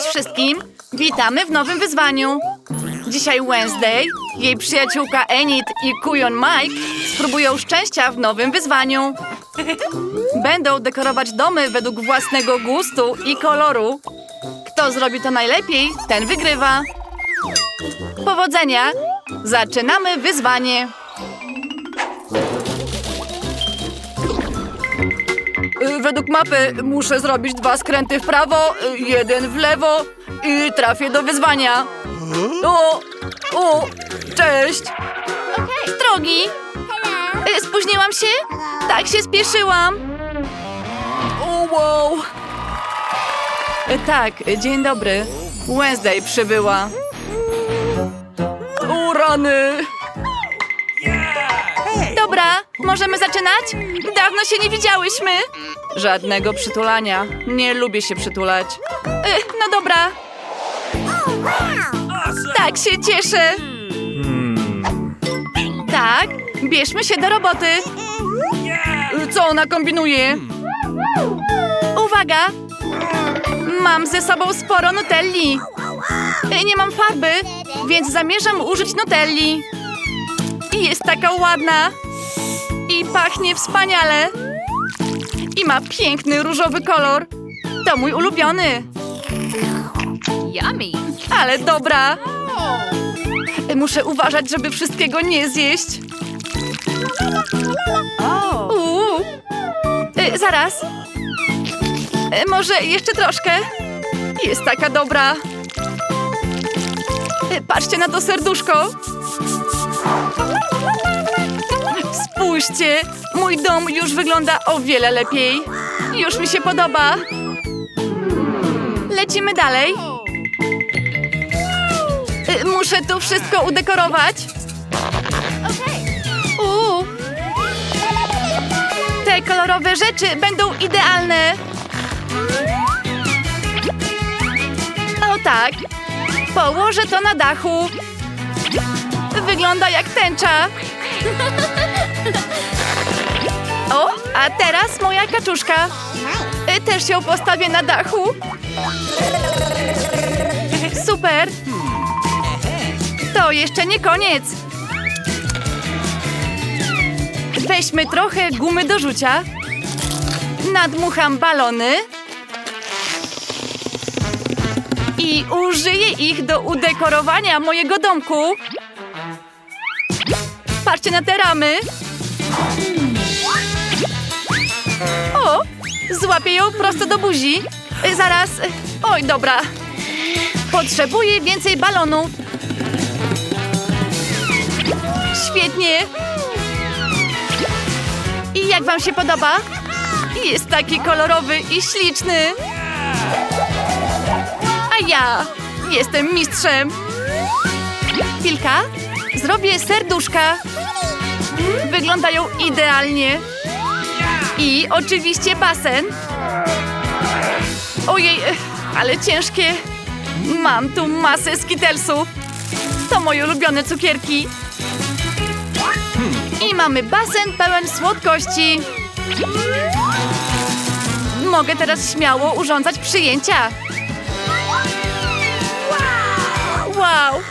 Cześć wszystkim! Witamy w nowym wyzwaniu. Dzisiaj Wednesday, jej przyjaciółka Enid i kujon Mike spróbują szczęścia w nowym wyzwaniu. Będą dekorować domy według własnego gustu i koloru. Kto zrobi to najlepiej, ten wygrywa. Powodzenia! Zaczynamy wyzwanie. Według mapy muszę zrobić dwa skręty w prawo, y, jeden w lewo i trafię do wyzwania. O, o, cześć. Drogi. Y, Spóźniłam się? Tak się spieszyłam. O, wow. Y, Tak, y, dzień dobry. Wednesday przybyła. O, rany. Możemy zaczynać? Dawno się nie widziałyśmy. Żadnego przytulania. Nie lubię się przytulać. Ech, no dobra. Tak się cieszę. Tak, bierzmy się do roboty. Co ona kombinuje? Uwaga! Mam ze sobą sporo nutelli. E, Nie mam farby, więc zamierzam użyć nutelli. Jest taka ładna. I pachnie wspaniale. I ma piękny różowy kolor. To mój ulubiony. Yummy. Ale dobra. Muszę uważać, żeby wszystkiego nie zjeść. Oh. Uuu. Y, zaraz. Y, może jeszcze troszkę? Jest taka dobra. Y, patrzcie na to serduszko. Spójrzcie, mój dom już wygląda o wiele lepiej. Już mi się podoba. Lecimy dalej. Y, muszę tu wszystko udekorować. Uuu. Te kolorowe rzeczy będą idealne. O tak. Położę to na dachu. Wygląda jak tęcza. O, a teraz moja kaczuszka. Y, Też ją postawię na dachu. Super. To jeszcze nie koniec. Weźmy trochę gumy do rzucia. Nadmucham balony. I użyję ich do udekorowania mojego domku. Patrzcie na te ramy. O, złapię ją prosto do buzi. Zaraz. Oj, dobra. Potrzebuję więcej balonów. Świetnie. I jak wam się podoba? Jest taki kolorowy i śliczny. A ja jestem mistrzem. Chwilka. Zrobię serduszka. Wyglądają idealnie. I oczywiście basen. Ojej, ale ciężkie. Mam tu masę skitelsów. To moje ulubione cukierki. I mamy basen pełen słodkości. Mogę teraz śmiało urządzać przyjęcia. Wow!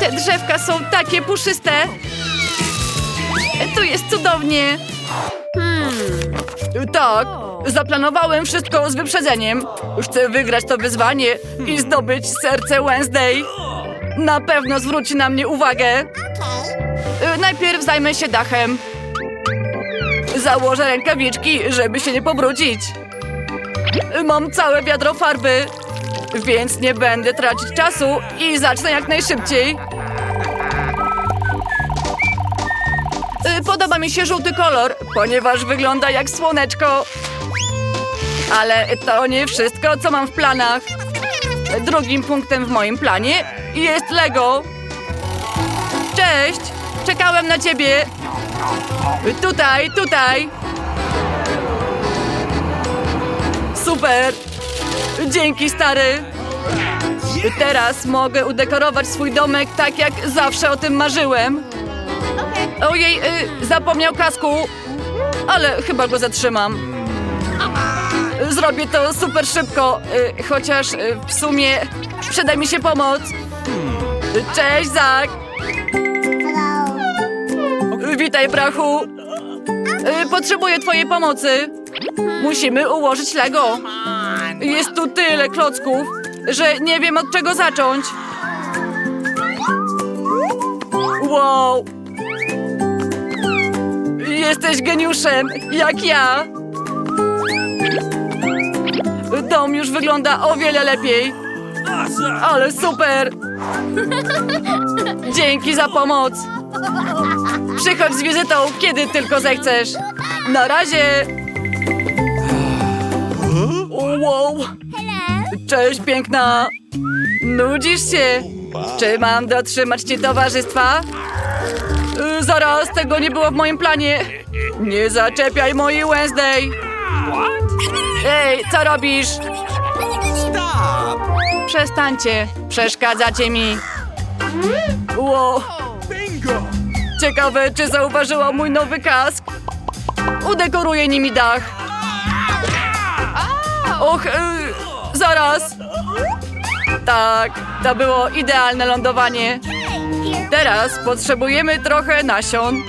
Te drzewka są takie puszyste. Tu jest cudownie. Tak, zaplanowałem wszystko z wyprzedzeniem. Chcę wygrać to wyzwanie i zdobyć serce Wednesday. Na pewno zwróci na mnie uwagę. Y, Najpierw zajmę się dachem. Założę rękawiczki, żeby się nie pobrudzić. Y, Mam całe wiadro farby, więc nie będę tracić czasu i zacznę jak najszybciej. Podoba mi się żółty kolor, ponieważ wygląda jak słoneczko. Ale to nie wszystko, co mam w planach. Drugim punktem w moim planie jest Lego. Cześć! Czekałem na ciebie! Tutaj, tutaj! Super! Dzięki, stary! Teraz mogę udekorować swój domek tak, jak zawsze o tym marzyłem. Ojej, y, zapomniał kasku, ale chyba go zatrzymam. Zrobię to super szybko, y, chociaż y, w sumie przyda mi się pomoc. Cześć, Zak. Witaj, brachu. Y, Potrzebuję twojej pomocy. Musimy ułożyć Lego. Jest tu tyle klocków, że nie wiem od czego zacząć. Wow. Jesteś geniuszem, jak ja. Dom już wygląda o wiele lepiej. Ale super. Dzięki za pomoc. Przychodź z wizytą, kiedy tylko zechcesz. Na razie. Wow. Cześć, piękna. Nudzisz się? Czy mam dotrzymać ci towarzystwa? Y, Zaraz, tego nie było w moim planie. Nie zaczepiaj mojej Wednesday. Ej, co robisz? Stop! Przestańcie, przeszkadzacie mi. Wow, Bingo! ciekawe, czy zauważyła mój nowy kask. Udekoruję nimi dach. Och, y, zaraz. Tak, to było idealne lądowanie. Teraz potrzebujemy trochę nasion.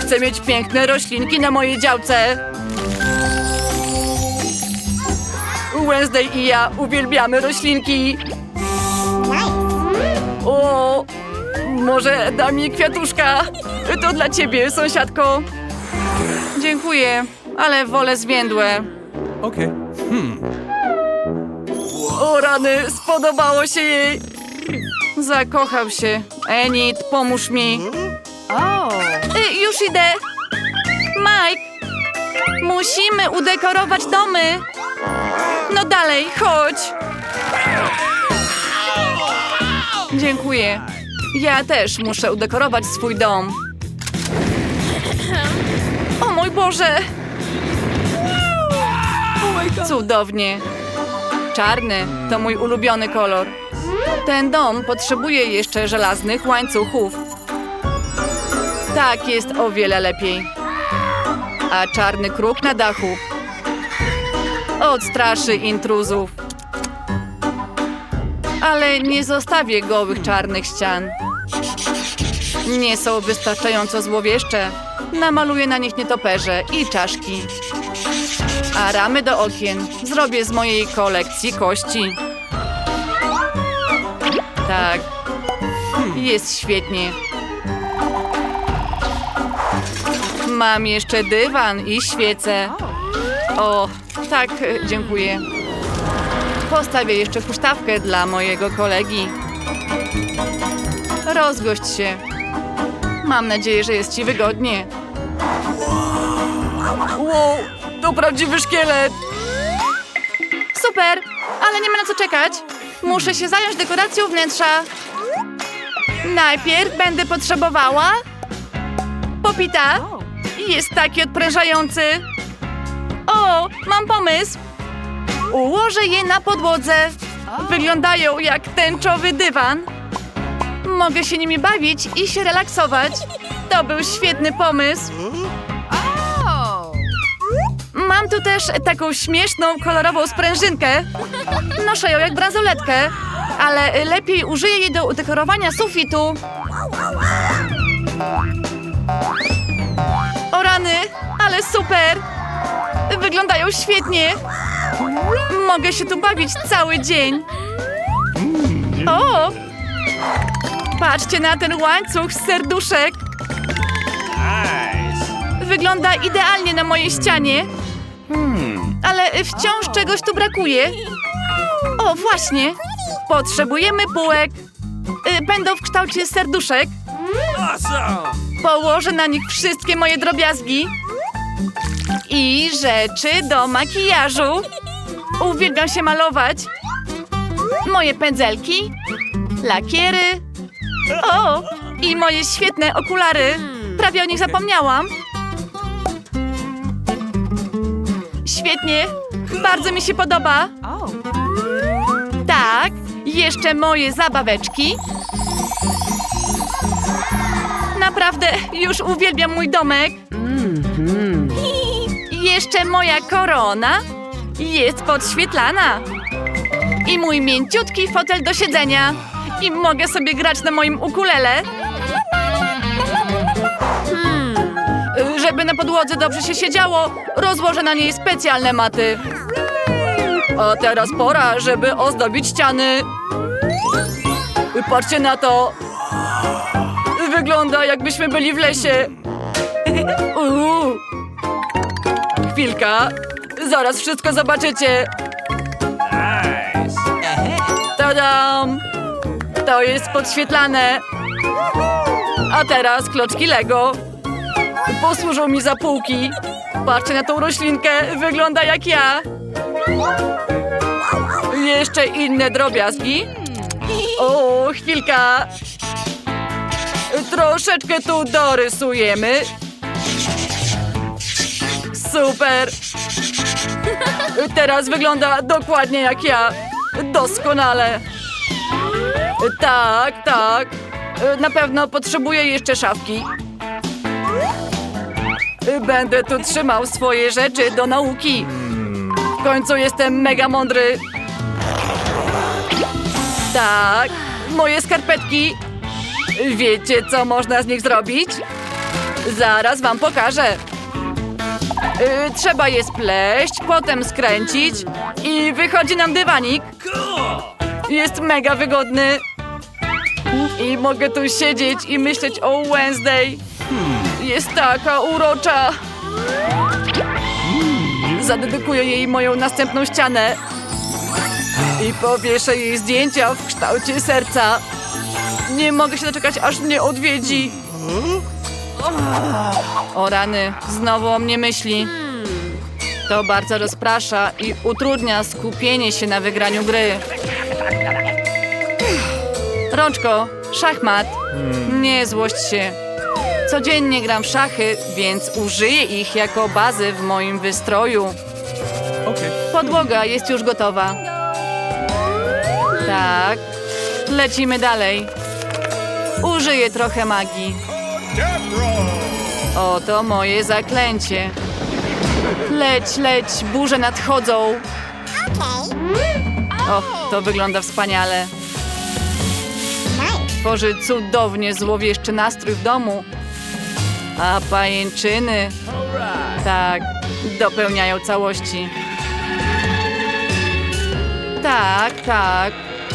Chcę mieć piękne roślinki na mojej działce. Wednesday i ja uwielbiamy roślinki. O, może da mi kwiatuszka? To dla ciebie, sąsiadko. Dziękuję, ale wolę zwiędłe. Okay. O rany, spodobało się jej. Zakochał się. Enid, pomóż mi. Y, już idę. Mike, musimy udekorować domy. No dalej, chodź. Dziękuję. Ja też muszę udekorować swój dom. O mój Boże! Cudownie. Czarny to mój ulubiony kolor. Ten dom potrzebuje jeszcze żelaznych łańcuchów. Tak jest o wiele lepiej. A czarny kruk na dachu odstraszy intruzów. Ale nie zostawię gołych czarnych ścian. Nie są wystarczająco złowieszcze. Namaluję na nich nietoperze i czaszki. A ramy do okien zrobię z mojej kolekcji kości. Tak. Jest świetnie. Mam jeszcze dywan i świece. O, tak, dziękuję. Postawię jeszcze huśtawkę dla mojego kolegi. Rozgość się. Mam nadzieję, że jest ci wygodnie. Wow, to prawdziwy szkielet! Super, ale nie ma na co czekać. Muszę się zająć dekoracją wnętrza. Najpierw będę potrzebowała popita. Jest taki odprężający. O, mam pomysł. Ułożę je na podłodze. Wyglądają jak tęczowy dywan. Mogę się nimi bawić i się relaksować. To był świetny pomysł. Mam tu też taką śmieszną, kolorową sprężynkę. Noszę ją jak bransoletkę, ale lepiej użyję jej do udekorowania sufitu. O rany, ale super! Wyglądają świetnie. Mogę się tu bawić cały dzień. O! Patrzcie na ten łańcuch z serduszek. Wygląda idealnie na mojej ścianie. Ale wciąż czegoś tu brakuje. O, właśnie. Potrzebujemy półek. Y, Będą w kształcie serduszek. Położę na nich wszystkie moje drobiazgi. I rzeczy do makijażu. Uwielbiam się malować. Moje pędzelki, lakiery. O, i moje świetne okulary. Prawie o nich zapomniałam. Świetnie. Bardzo mi się podoba. Tak, jeszcze moje zabaweczki. Naprawdę, już uwielbiam mój domek. Jeszcze moja korona jest podświetlana. I mój mięciutki fotel do siedzenia. I mogę sobie grać na moim ukulele. Y, Żeby na podłodze dobrze się siedziało, rozłożę na niej specjalne maty. A teraz pora, żeby ozdobić ściany. Patrzcie na to. Wygląda jakbyśmy byli w lesie. Uuu. Chwilka. Zaraz wszystko zobaczycie. Tadam! To jest podświetlane. A teraz klocki Lego. Posłużą mi za półki. Patrzcie na tą roślinkę, wygląda jak ja. Jeszcze inne drobiazgi. O, chwilka. Troszeczkę tu dorysujemy. Super. Teraz wygląda dokładnie jak ja. Doskonale. Tak, tak. Na pewno potrzebuję jeszcze szafki. Będę tu trzymał swoje rzeczy do nauki. W końcu jestem mega mądry. Tak, moje skarpetki. Wiecie, co można z nich zrobić? Zaraz wam pokażę. Y, Trzeba je spleść, potem skręcić i wychodzi nam dywanik. Jest mega wygodny. I mogę tu siedzieć i myśleć o Wednesday. Jest taka urocza. Zadedykuję jej moją następną ścianę. I powieszę jej zdjęcia w kształcie serca. Nie mogę się doczekać, aż mnie odwiedzi. O rany, znowu o mnie myśli. To bardzo rozprasza i utrudnia skupienie się na wygraniu gry. Rączko, szachmat. Nie złość się. Codziennie gram w szachy, więc użyję ich jako bazy w moim wystroju. Podłoga jest już gotowa. Tak. Lecimy dalej. Użyję trochę magii. Oto moje zaklęcie. Leć, leć, burze nadchodzą. O, to wygląda wspaniale. Tworzy cudownie złowieszczy nastrój w domu. A pajęczyny, tak, dopełniają całości. Tak, tak,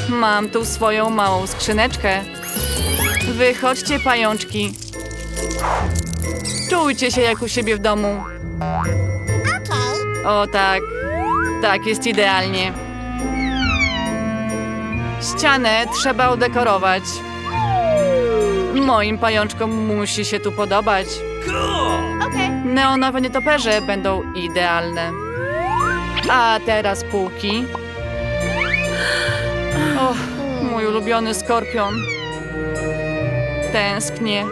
mam tu swoją małą skrzyneczkę. Wychodźcie, pajączki. Czujcie się jak u siebie w domu. O tak, tak jest idealnie. Ścianę trzeba udekorować. Moim pajączkom musi się tu podobać. Cool. Neonowe nietoperze będą idealne. A teraz półki. Och, mój ulubiony skorpion. Tęsknię.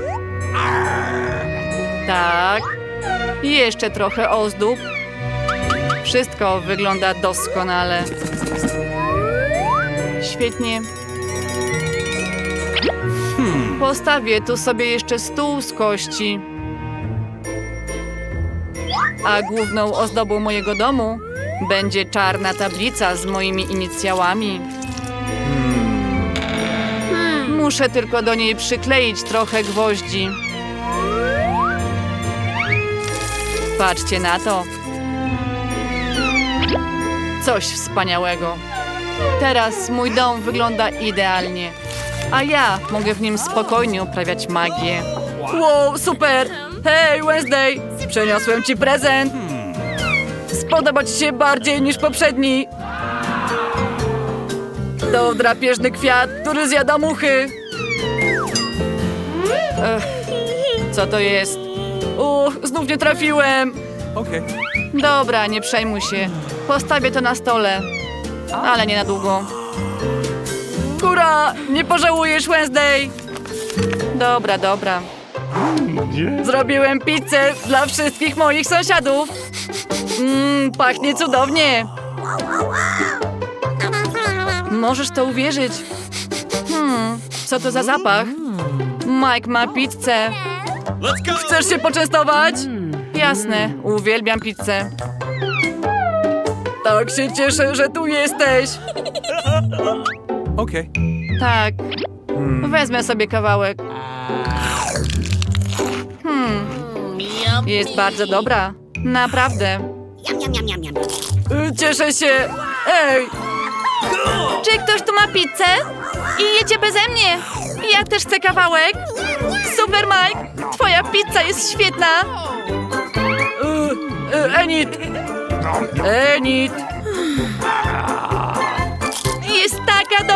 Tak. Jeszcze trochę ozdób. Wszystko wygląda doskonale. Świetnie. Postawię tu sobie jeszcze stół z kości. A główną ozdobą mojego domu będzie czarna tablica z moimi inicjałami. Muszę tylko do niej przykleić trochę gwoździ. Patrzcie na to. Coś wspaniałego. Teraz mój dom wygląda idealnie, a ja mogę w nim spokojnie uprawiać magię. Wow, super! Hej, Wednesday! Przeniosłem ci prezent! Spodoba ci się bardziej niż poprzedni. To drapieżny kwiat, który zjada muchy. Ech, co to jest? Uch, znów nie trafiłem. Okay. Dobra, nie przejmuj się. Postawię to na stole. Ale nie na długo. Kura! Nie pożałujesz, Wednesday! Dobra, dobra. Zrobiłem pizzę dla wszystkich moich sąsiadów. Mmm, pachnie cudownie. Możesz to uwierzyć. Hmm, co to za zapach? Mike ma pizzę. Chcesz się poczęstować? jasne. Uwielbiam pizzę. Tak się cieszę, że tu jesteś. Okay. Tak, wezmę sobie kawałek. Hmm, jest bardzo dobra. Naprawdę. Y, Cieszę się. Ej! Czy ktoś tu ma pizzę? I jecie beze mnie. Ja też chcę kawałek. Super, Mike. Twoja pizza jest świetna. Y, y, Enid. Enid.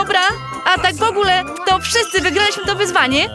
Dobra. A tak w ogóle, to wszyscy wygraliśmy to wyzwanie.